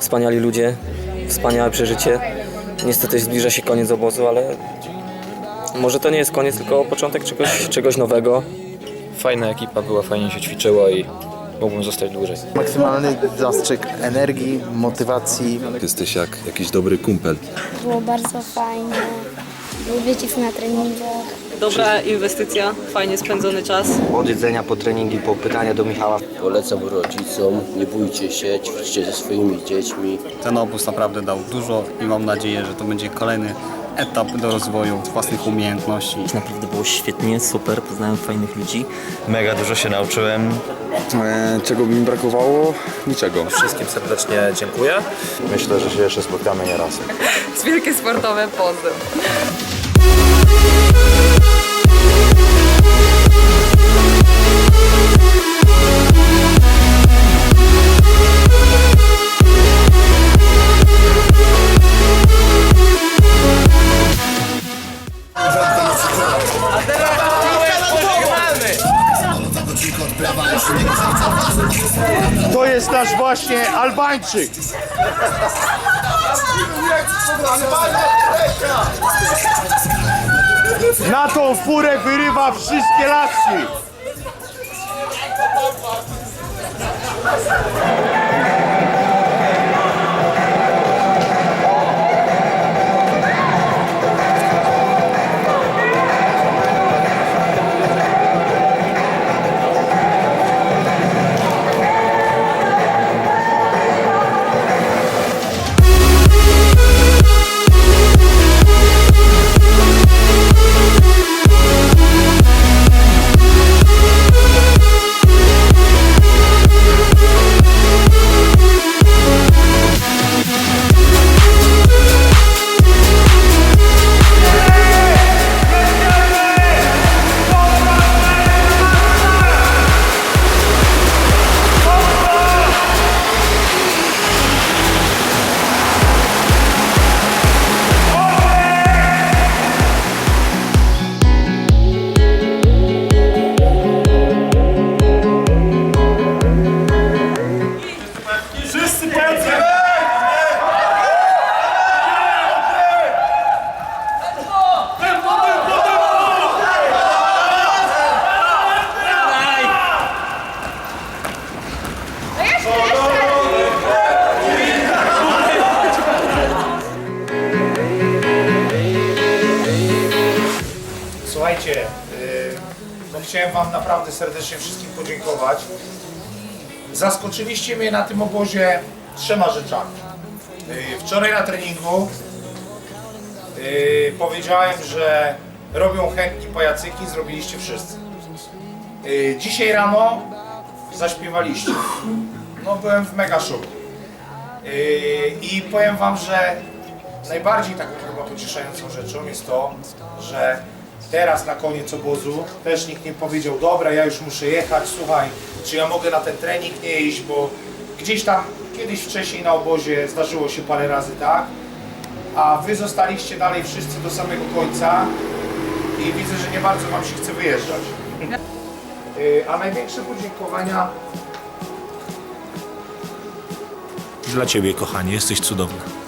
wspaniali ludzie, wspaniałe przeżycie. Niestety zbliża się koniec obozu, ale może to nie jest koniec, tylko początek czegoś, czegoś nowego. Fajna ekipa była, fajnie się ćwiczyło i mógłbym zostać dłużej. Maksymalny zastrzyk energii, motywacji. Jesteś jak jakiś dobry kumpel. Było bardzo fajnie. Wycisk na treningach. Dobra inwestycja, fajnie spędzony czas. Od jedzenia po treningi, po pytania do Michała. Polecam rodzicom, nie bójcie się, ćwiczcie ze swoimi dziećmi. Ten obóz naprawdę dał dużo i mam nadzieję, że to będzie kolejny etap do rozwoju własnych umiejętności. Naprawdę było świetnie, super, poznałem fajnych ludzi. Mega dużo się nauczyłem. E, czego by mi brakowało? Niczego. Wszystkim serdecznie dziękuję. Myślę, że się jeszcze spotkamy nieraz. Wielkie sportowe pozdro. To jest nasz właśnie Albańczyk. Na tą furę wyrywa wszystkie lasy. Polacy! Słuchajcie, yy, no chciałem Wam naprawdę serdecznie wszystkim podziękować. Zaskoczyliście mnie na tym obozie trzema rzeczami. Yy, Wczoraj na treningu yy, powiedziałem, że robią chętni pajacyki, zrobiliście wszyscy. Yy, Dzisiaj rano zaśpiewaliście. No byłem w mega szoku. I powiem Wam, że najbardziej taką chyba pocieszającą rzeczą jest to, że teraz na koniec obozu też nikt nie powiedział, dobra, ja już muszę jechać, słuchaj, czy ja mogę na ten trening nie iść, bo gdzieś tam kiedyś wcześniej na obozie zdarzyło się parę razy tak, a wy zostaliście dalej wszyscy do samego końca i widzę, że nie bardzo wam się chce wyjeżdżać. Yy, A największe podziękowania Dla Ciebie, kochanie, jesteś cudowny.